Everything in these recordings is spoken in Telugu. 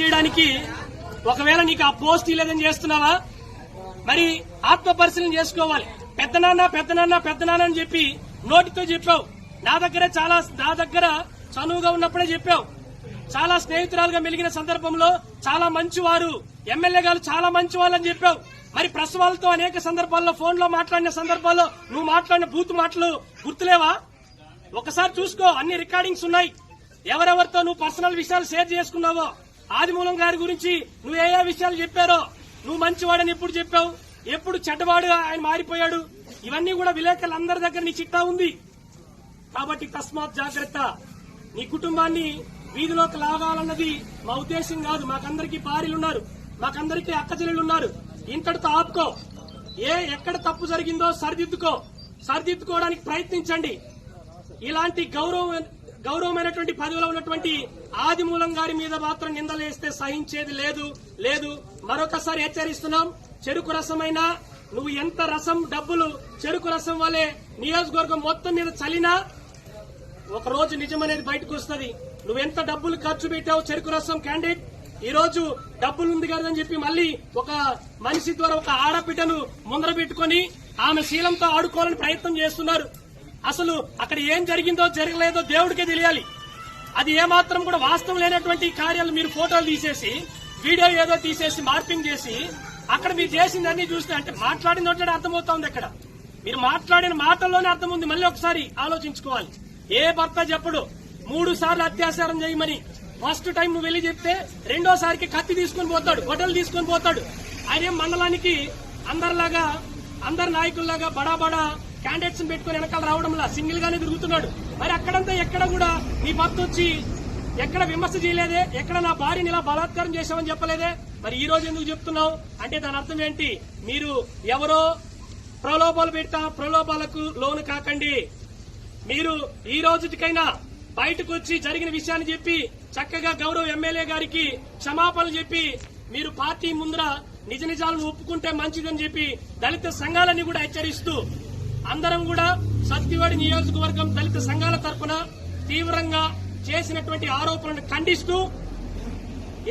చేయడానికి ఒకవేళ నీకు ఆ పోస్ట్ లేదని చేస్తున్నావా? మరి ఆత్మ పరిశీలన చేసుకోవాలి. పెద్దనాన్న పెద్దనాన్న పెద్దనాన్న అని చెప్పి నోటితో చెప్పావు. నా దగ్గర చాలా నా దగ్గర చనువుగా ఉన్నప్పుడే చెప్పావు. చాలా స్నేహితురాలుగా మెలిగిన సందర్భంలో చాలా మంచి వారు ఎమ్మెల్యే గారు చాలా మంచి వాళ్ళని చెప్పావు. మరి ప్రెస్ వాళ్ళతో అనేక సందర్భాల్లో ఫోన్లో మాట్లాడిన సందర్భాల్లో నువ్వు మాట్లాడిన బూత్ మాటలు గుర్తులేవా? ఒకసారి చూసుకో అన్ని రికార్డింగ్స్ ఉన్నాయి. ఎవరెవరితో నువ్వు పర్సనల్ విషయాలు షేర్ చేసుకున్నావో? ఆదిమూలం గారి గురించి నువ్వు ఏ ఏ విషయాలు చెప్పారో నువ్వు మంచివాడని ఎప్పుడు చెప్పావు? ఎప్పుడు చెడ్డవాడు ఆయన మారిపోయాడు? ఇవన్నీ కూడా విలేకరులందరి దగ్గర నీ చిట్టా ఉంది. కాబట్టి తస్మాత్ జాగ్రత్త. నీ కుటుంబాన్ని వీధిలోకి లాగాలన్నది మా ఉద్దేశం కాదు. మాకందరికీ భార్యలున్నారు. మాకందరికీ అక్కచెల్లెళ్ళు ఉన్నారు ఇంతటితో ఆపుకో. ఏ ఎక్కడ తప్పు జరిగిందో సరిదిద్దుకో. సరిదిద్దుకోవడానికి ప్రయత్నించండి. ఇలాంటి గౌరవం గౌరవమైనటువంటి పదవిలో ఉన్నటువంటి ఆదిమూలం గారి మీద మాత్రం నిందలేస్తే సహించేది లేదు. లేదు మరొకసారి హెచ్చరిస్తున్నాం చెరుకు రసమైనా నువ్వు ఎంత రసం డబ్బులు చెరుకు రసం వల్లే నియోజకవర్గం మొత్తం మీద చలినా ఒక రోజు నిజం అనేది బయటకు వస్తుంది. నువ్వెంత డబ్బులు ఖర్చు పెట్టావు చెరుకు రసం క్యాండిడేట్? ఈ రోజు డబ్బులు ఉంది కదని చెప్పి మళ్ళీ ఒక మనిషి ద్వారా ఒక ఆడబిడ్డను ముందర పెట్టుకొని ఆమె శీలంతో ఆడుకోవాలని ప్రయత్నం చేస్తున్నారు. అసలు అక్కడ ఏం జరిగిందో జరగలేదో దేవుడికే తెలియాలి. అది ఏమాత్రం కూడా వాస్తవం లేనటువంటి కార్యాలు మీరు ఫోటోలు తీసేసి వీడియో ఏదో తీసేసి మార్పింగ్ చేసి అక్కడ మీరు చేసిందన్నీ చూస్తే అంటే మాట్లాడిన నోట్లే అర్థమవుతోంది అక్కడ. మీరు మాట్లాడిన మాటల్లోనే అర్థం ఉంది. మళ్ళీ ఒకసారి ఆలోచించుకోవాలి. ఏ భర్త చెప్పడు మూడు సార్లు అత్యాచారం చేయమని ఫస్ట్ టైం నువ్వు వెళ్ళి చెప్తే రెండోసారికి కత్తి తీసుకొని పోతాడు గొడ్డలు తీసుకొని పోతాడు. ఆయన మండలానికి అందరిలాగా అందరి నాయకుల్లాగా బడా బడా క్యాండిడేట్స్ పెట్టుకుని వెనకాల రావడంలా సింగిల్ గానే తిరుగుతున్నాడు. మరి అక్కడంతా ఎక్కడ కూడా నీ భర్త వచ్చి ఎక్కడ విమర్శ చేయలేదే? ఎక్కడ నా భార్యని ఇలా బలాత్కారం చేశామని చెప్పలేదే? మరి ఈ రోజు ఎందుకు చెప్తున్నావు? అంటే దాని అర్థం ఏంటి? మీరు ఎవరో ప్రలోభాలు పెట్టా ప్రలోభాలకు లోను కాకండి. మీరు ఈ రోజుకైనా బయటకు వచ్చి జరిగిన విషయాన్ని చెప్పి చక్కగా గౌరవ ఎమ్మెల్యే గారికి క్షమాపణలు చెప్పి మీరు పార్టీ ముందర నిజ నిజాలను ఒప్పుకుంటే మంచిదని చెప్పి దళిత సంఘాలని కూడా హెచ్చరిస్తూ అందరం కూడా సత్యవాడి నియోజకవర్గం దళిత సంఘాల తరఫున తీవ్రంగా చేసినటువంటి ఆరోపణలను ఖండిస్తూ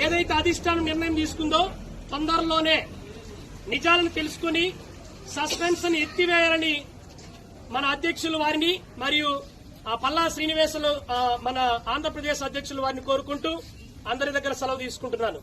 ఏదైతే అధిష్టానం నిర్ణయం తీసుకుందో తొందరలోనే నిజాలను తెలుసుకుని సస్పెన్షన్ ఎత్తివేయాలని మన అధ్యక్షులు వారిని మరియు ఆ పల్లా శ్రీనివాసులు మన ఆంధ్రప్రదేశ్ అధ్యక్షులు వారిని కోరుకుంటూ అందరి దగ్గర సెలవు తీసుకుంటున్నాను.